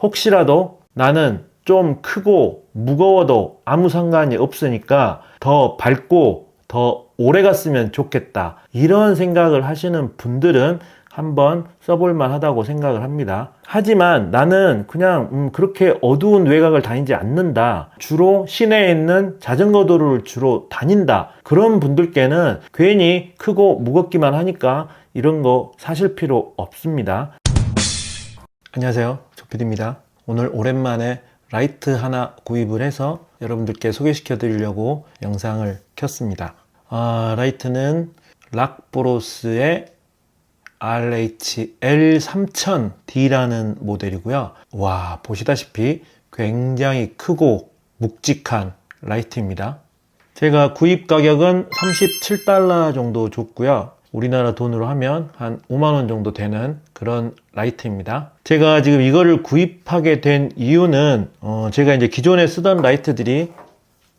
혹시라도 나는 좀 크고 무거워도 아무 상관이 없으니까 더 밝고 더 오래 갔으면 좋겠다. 이런 생각을 하시는 분들은 한번 써볼만 하다고 생각을 합니다. 하지만 나는 그냥 음, 그렇게 어두운 외곽을 다니지 않는다. 주로 시내에 있는 자전거 도로를 주로 다닌다. 그런 분들께는 괜히 크고 무겁기만 하니까 이런 거 사실 필요 없습니다. 안녕하세요. 조피디입니다. 오늘 오랜만에 라이트 하나 구입을 해서 여러분들께 소개시켜 드리려고 영상을 켰습니다. 아, 라이트는 락보로스의 RHL3000D라는 모델이고요. 와, 보시다시피 굉장히 크고 묵직한 라이트입니다. 제가 구입 가격은 37달러 정도 줬고요. 우리나라 돈으로 하면 한 5만원 정도 되는 그런 라이트입니다. 제가 지금 이거를 구입하게 된 이유는, 어, 제가 이제 기존에 쓰던 라이트들이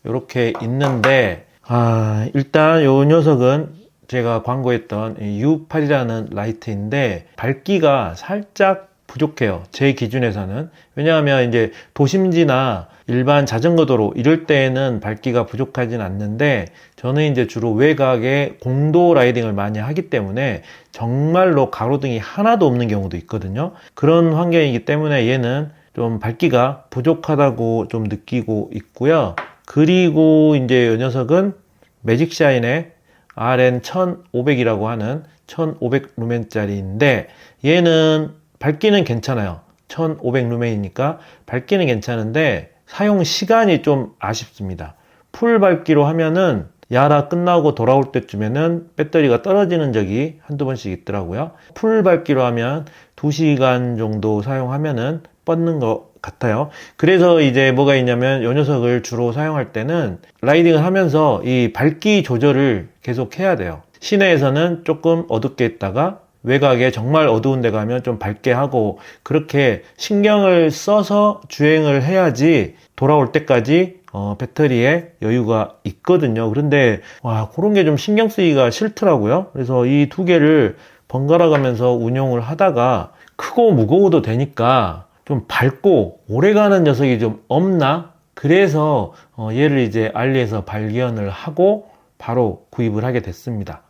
이렇게 있는데, 아, 일단 요 녀석은 제가 광고했던 U8이라는 라이트인데 밝기가 살짝 부족해요. 제 기준에서는. 왜냐하면 이제 도심지나 일반 자전거 도로 이럴 때에는 밝기가 부족하진 않는데 저는 이제 주로 외곽에 공도 라이딩을 많이 하기 때문에 정말로 가로등이 하나도 없는 경우도 있거든요. 그런 환경이기 때문에 얘는 좀 밝기가 부족하다고 좀 느끼고 있고요. 그리고 이제 이 녀석은 매직샤인의 RN1500이라고 하는 1500 루멘짜리인데 얘는 밝기는 괜찮아요. 1500 루멘이니까 밝기는 괜찮은데 사용 시간이 좀 아쉽습니다. 풀 밝기로 하면은 야라 끝나고 돌아올 때쯤에는 배터리가 떨어지는 적이 한두 번씩 있더라고요. 풀 밝기로 하면 2시간 정도 사용하면은 뻗는 것 같아요. 그래서 이제 뭐가 있냐면 이 녀석을 주로 사용할 때는 라이딩을 하면서 이 밝기 조절을 계속 해야 돼요. 시내에서는 조금 어둡게 있다가 외곽에 정말 어두운 데 가면 좀 밝게 하고 그렇게 신경을 써서 주행을 해야지 돌아올 때까지 어, 배터리에 여유가 있거든요. 그런데 와 그런 게 좀 신경 쓰기가 싫더라고요. 그래서 이 두 개를 번갈아 가면서 운용을 하다가 크고 무거워도 되니까 좀 밝고 오래가는 녀석이 좀 없나? 그래서 어, 얘를 이제 알리에서 발견을 하고 바로 구입을 하게 됐습니다.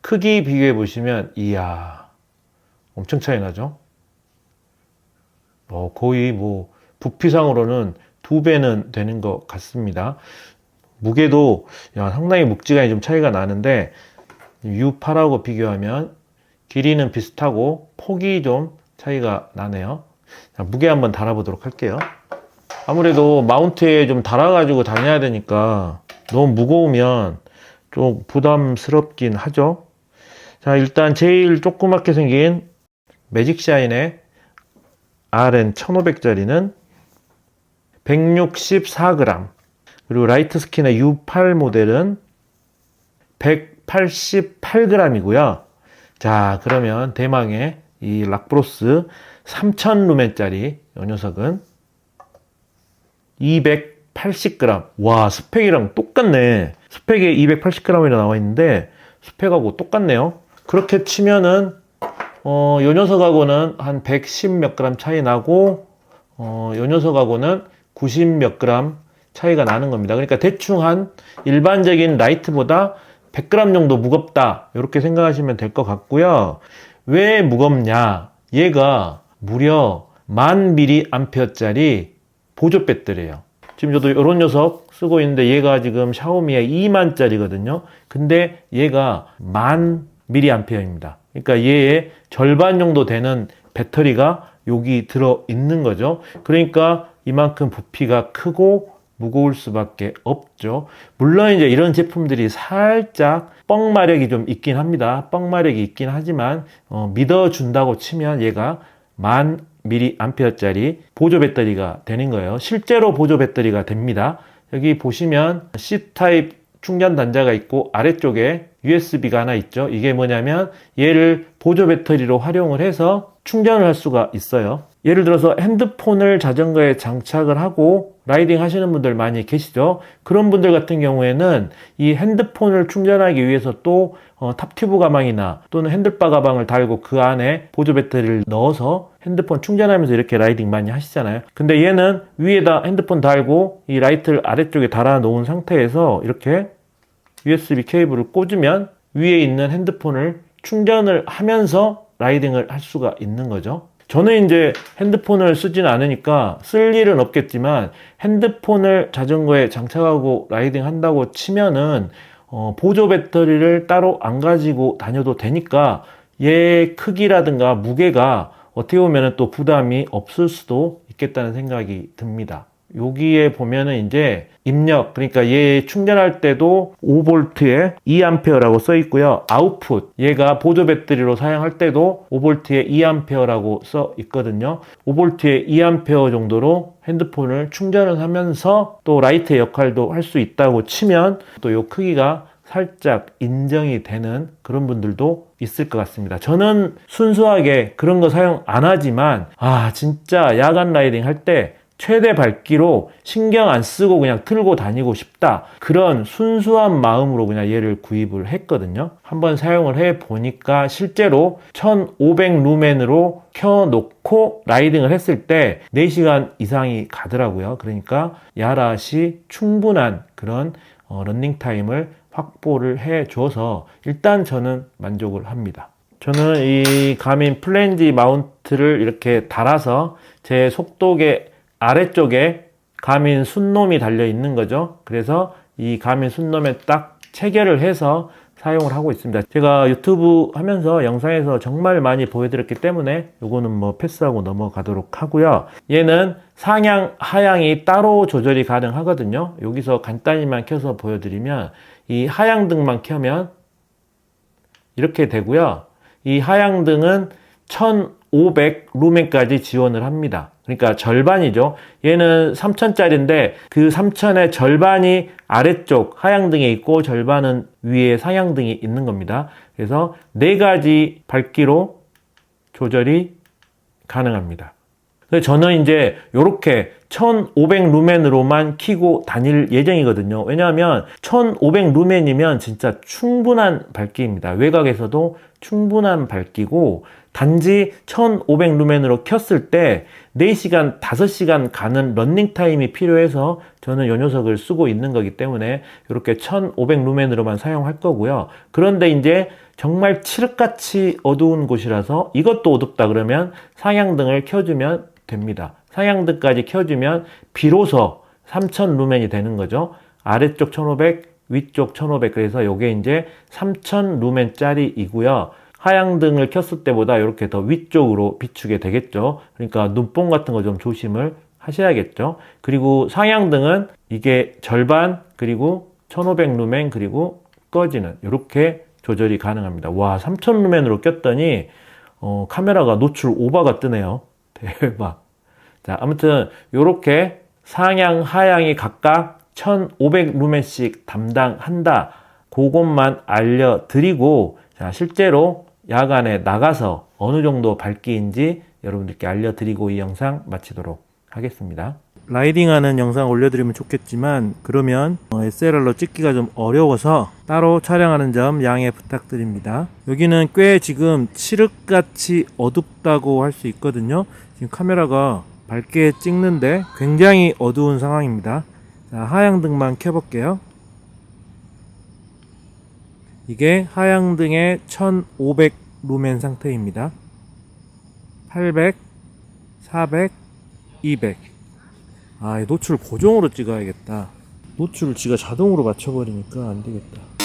크기 비교해 보시면 이야 엄청 차이 나죠? 어, 거의 뭐 부피상으로는 두 배는 되는 것 같습니다. 무게도 야, 상당히 묵직하게 좀 차이가 나는데 U8하고 비교하면 길이는 비슷하고 폭이 좀 차이가 나네요. 자, 무게 한번 달아보도록 할게요. 아무래도 마운트에 좀 달아가지고 다녀야 되니까 너무 무거우면 좀 부담스럽긴 하죠. 자, 일단 제일 조그맣게 생긴 매직샤인의 RN 1500짜리는 164g. 그리고 라이트 스킨의 U8 모델은 188g이고요. 자, 그러면 대망의 이 락브로스 3000 루멘짜리 이 녀석은 280g. 와, 스펙이랑 똑같네. 스펙에 280g이나 나와 있는데 스펙하고 똑같네요. 그렇게 치면은 어, 요 녀석하고는 한 110 몇 그램 차이 나고 어, 요 녀석하고는 90 몇 그램 차이가 나는 겁니다. 그러니까 대충 한 일반적인 라이트보다 100g 정도 무겁다. 이렇게 생각하시면 될 것 같고요. 왜 무겁냐? 얘가 무려 만 미리 암페어짜리 보조 배터리예요. 지금 저도 이런 녀석 쓰고 있는데 얘가 지금 샤오미의 2만짜리거든요. 근데 얘가 만 미리 암페어입니다. 그러니까 얘의 절반 정도 되는 배터리가 여기 들어 있는 거죠. 그러니까 이만큼 부피가 크고 무거울 수밖에 없죠. 물론 이제 이런 제품들이 살짝 뻥 마력이 좀 있긴 합니다. 뻥 마력이 있긴 하지만 어, 믿어준다고 치면 얘가 만 미리 암페어짜리 보조 배터리가 되는 거예요. 실제로 보조 배터리가 됩니다. 여기 보시면 C타입 충전 단자가 있고 아래쪽에 USB가 하나 있죠. 이게 뭐냐면 얘를 보조 배터리로 활용을 해서 충전을 할 수가 있어요. 예를 들어서 핸드폰을 자전거에 장착을 하고 라이딩 하시는 분들 많이 계시죠. 그런 분들 같은 경우에는 이 핸드폰을 충전하기 위해서 또 어, 탑튜브 가방이나 또는 핸들바 가방을 달고 그 안에 보조 배터리를 넣어서 핸드폰 충전하면서 이렇게 라이딩 많이 하시잖아요. 근데 얘는 위에다 핸드폰 달고 이 라이트를 아래쪽에 달아 놓은 상태에서 이렇게 USB 케이블을 꽂으면 위에 있는 핸드폰을 충전을 하면서 라이딩을 할 수가 있는 거죠. 저는 이제 핸드폰을 쓰진 않으니까 쓸 일은 없겠지만 핸드폰을 자전거에 장착하고 라이딩 한다고 치면은 어, 보조 배터리를 따로 안 가지고 다녀도 되니까 얘 크기라든가 무게가 어떻게 보면 또 부담이 없을 수도 있겠다는 생각이 듭니다. 여기에 보면은 이제 입력 그러니까 얘 충전할 때도 5V에 2A라고 써 있고요. 아웃풋 얘가 보조 배터리로 사용할 때도 5V에 2A라고 써 있거든요. 5V에 2A 정도로 핸드폰을 충전을 하면서 또 라이트 역할도 할 수 있다고 치면 또 요 크기가 살짝 인정이 되는 그런 분들도 있을 것 같습니다. 저는 순수하게 그런 거 사용 안 하지만 아 진짜 야간 라이딩 할 때 최대 밝기로 신경 안 쓰고 그냥 틀고 다니고 싶다. 그런 순수한 마음으로 그냥 얘를 구입을 했거든요. 한번 사용을 해 보니까 실제로 1500 루멘으로 켜놓고 라이딩을 했을 때 4시간 이상이 가더라고요. 그러니까 야라시 충분한 그런 어, 런닝 타임을 확보를 해 줘서 일단 저는 만족을 합니다. 저는 이 가민 플랜지 마운트를 이렇게 달아서 제 속도계 아래쪽에 가민 순놈이 달려 있는 거죠. 그래서 이 가민 순놈에 딱 체결을 해서 사용을 하고 있습니다. 제가 유튜브 하면서 영상에서 정말 많이 보여드렸기 때문에 요거는 뭐 패스하고 넘어가도록 하고요. 얘는 상향, 하향이 따로 조절이 가능하거든요. 여기서 간단히만 켜서 보여드리면 이 하향 등만 켜면 이렇게 되고요. 이 하향 등은 1500 루멘까지 지원을 합니다. 그러니까 절반이죠. 얘는 3000짜리인데 그 3000의 절반이 아래쪽 하향등에 있고 절반은 위에 상향등이 있는 겁니다. 그래서 네 가지 밝기로 조절이 가능합니다. 그래서 저는 이제 이렇게 1500 루멘으로만 키고 다닐 예정이거든요. 왜냐하면 1500 루멘이면 진짜 충분한 밝기입니다. 외곽에서도 충분한 밝기고 단지 1500 루멘으로 켰을 때 4시간, 5시간 가는 런닝 타임이 필요해서 저는 이 녀석을 쓰고 있는 거기 때문에 이렇게 1500 루멘으로만 사용할 거고요. 그런데 이제 정말 칠흑같이 어두운 곳이라서 이것도 어둡다 그러면 상향등을 켜주면 됩니다. 상향등까지 켜주면 비로소 3000 루멘이 되는 거죠. 아래쪽 1500, 위쪽 1500 그래서 이게 이제 3000 루멘짜리이고요. 하향등을 켰을 때보다 이렇게 더 위쪽으로 비추게 되겠죠. 그러니까 눈뽕 같은 거 좀 조심을 하셔야겠죠. 그리고 상향등은 이게 절반 그리고 1500 루멘 그리고 꺼지는 이렇게 조절이 가능합니다. 와, 3000 루멘으로 꼈더니 어, 카메라가 노출 오버가 뜨네요. 대박. 자, 아무튼 이렇게 상향, 하향이 각각 1500 루멘씩 담당한다. 그것만 알려드리고 자, 실제로 야간에 나가서 어느 정도 밝기인지 여러분들께 알려드리고 이 영상 마치도록 하겠습니다. 라이딩하는 영상 올려드리면 좋겠지만 그러면 어, SLR로 찍기가 좀 어려워서 따로 촬영하는 점 양해 부탁드립니다. 여기는 꽤 지금 칠흑같이 어둡다고 할 수 있거든요. 지금 카메라가 밝게 찍는데 굉장히 어두운 상황입니다. 자, 하향등만 켜볼게요. 이게 하향등의 1500 루멘 상태입니다. 800, 400, 200. 아, 이 노출 고정으로 찍어야겠다. 노출을 지가 자동으로 맞춰버리니까 안 되겠다.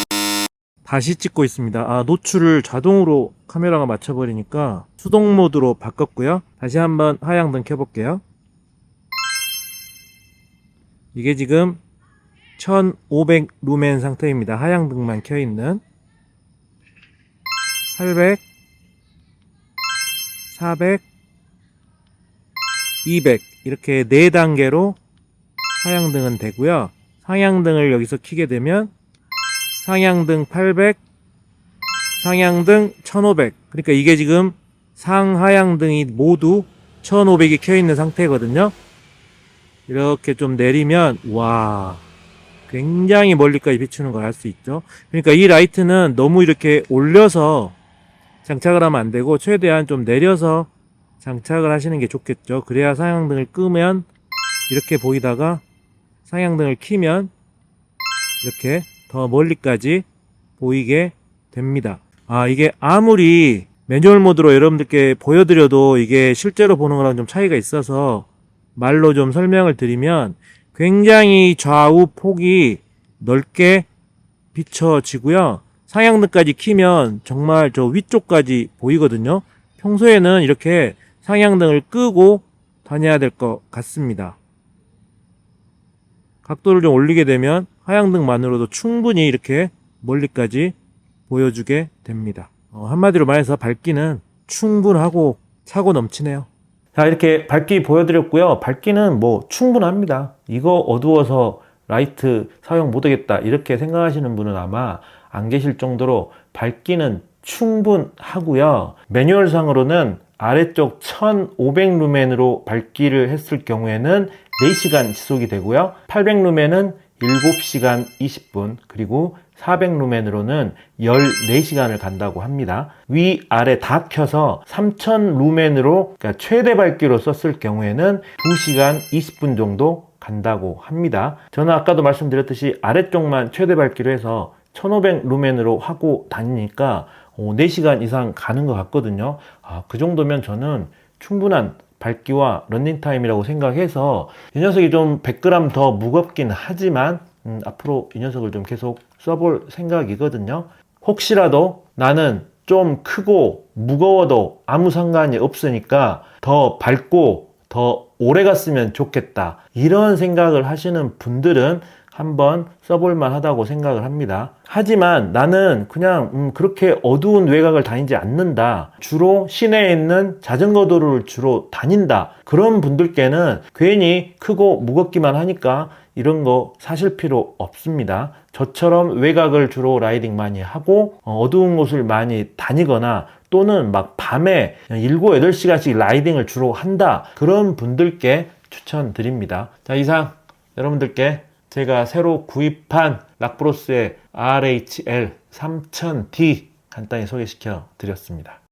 다시 찍고 있습니다. 아, 노출을 자동으로 카메라가 맞춰버리니까 수동 모드로 바꿨고요. 다시 한번 하향등 켜볼게요. 이게 지금 1500 루멘 상태입니다. 하향등만 켜있는 800 400 200 이렇게 4단계로 하향등은 되고요. 상향등을 여기서 키게 되면 상향등 800 상향등 1500 그러니까 이게 지금 상하향등이 모두 1500이 켜 있는 상태거든요. 이렇게 좀 내리면 와 굉장히 멀리까지 비추는 걸 알 수 있죠. 그러니까 이 라이트는 너무 이렇게 올려서 장착을 하면 안 되고 최대한 좀 내려서 장착을 하시는 게 좋겠죠. 그래야 상향등을 끄면 이렇게 보이다가 상향등을 키면 이렇게 더 멀리까지 보이게 됩니다. 아, 이게 아무리 매뉴얼 모드로 여러분들께 보여드려도 이게 실제로 보는 거랑 좀 차이가 있어서 말로 좀 설명을 드리면 굉장히 좌우 폭이 넓게 비춰지고요. 상향등까지 키면 정말 저 위쪽까지 보이거든요. 평소에는 이렇게 상향등을 끄고 다녀야 될 것 같습니다. 각도를 좀 올리게 되면 하향등만으로도 충분히 이렇게 멀리까지 보여주게 됩니다. 어, 한마디로 말해서 밝기는 충분하고 차고 넘치네요. 자, 이렇게 밝기 보여드렸고요. 밝기는 뭐 충분합니다. 이거 어두워서 라이트 사용 못하겠다. 이렇게 생각하시는 분은 아마 안 계실 정도로 밝기는 충분하고요. 매뉴얼상으로는 아래쪽 1500루멘으로 밝기를 했을 경우에는 4시간 지속이 되고요. 800루멘은 7시간 20분, 그리고 400루멘으로는 14시간을 간다고 합니다. 위, 아래 다 켜서 3000루멘으로 그러니까 최대 밝기로 썼을 경우에는 2시간 20분 정도 간다고 합니다. 저는 아까도 말씀드렸듯이 아래쪽만 최대 밝기로 해서 1500루멘으로 하고 다니니까 4시간 이상 가는 것 같거든요. 아, 그 정도면 저는 충분한 밝기와 런닝타임이라고 생각해서 이 녀석이 좀 100g 더 무겁긴 하지만 음, 앞으로 이 녀석을 좀 계속 써볼 생각이거든요. 혹시라도 나는 좀 크고 무거워도 아무 상관이 없으니까 더 밝고 더 오래 갔으면 좋겠다. 이런 생각을 하시는 분들은 한번 써볼만 하다고 생각을 합니다. 하지만 나는 그냥 음, 그렇게 어두운 외곽을 다니지 않는다. 주로 시내에 있는 자전거 도로를 주로 다닌다. 그런 분들께는 괜히 크고 무겁기만 하니까 이런 거 사실 필요 없습니다. 저처럼 외곽을 주로 라이딩 많이 하고 어, 어두운 곳을 많이 다니거나 또는 막 밤에 7, 8시간씩 라이딩을 주로 한다. 그런 분들께 추천드립니다. 자, 이상 여러분들께 제가 새로 구입한 락브로스의 RHL 3000D 간단히 소개시켜 드렸습니다.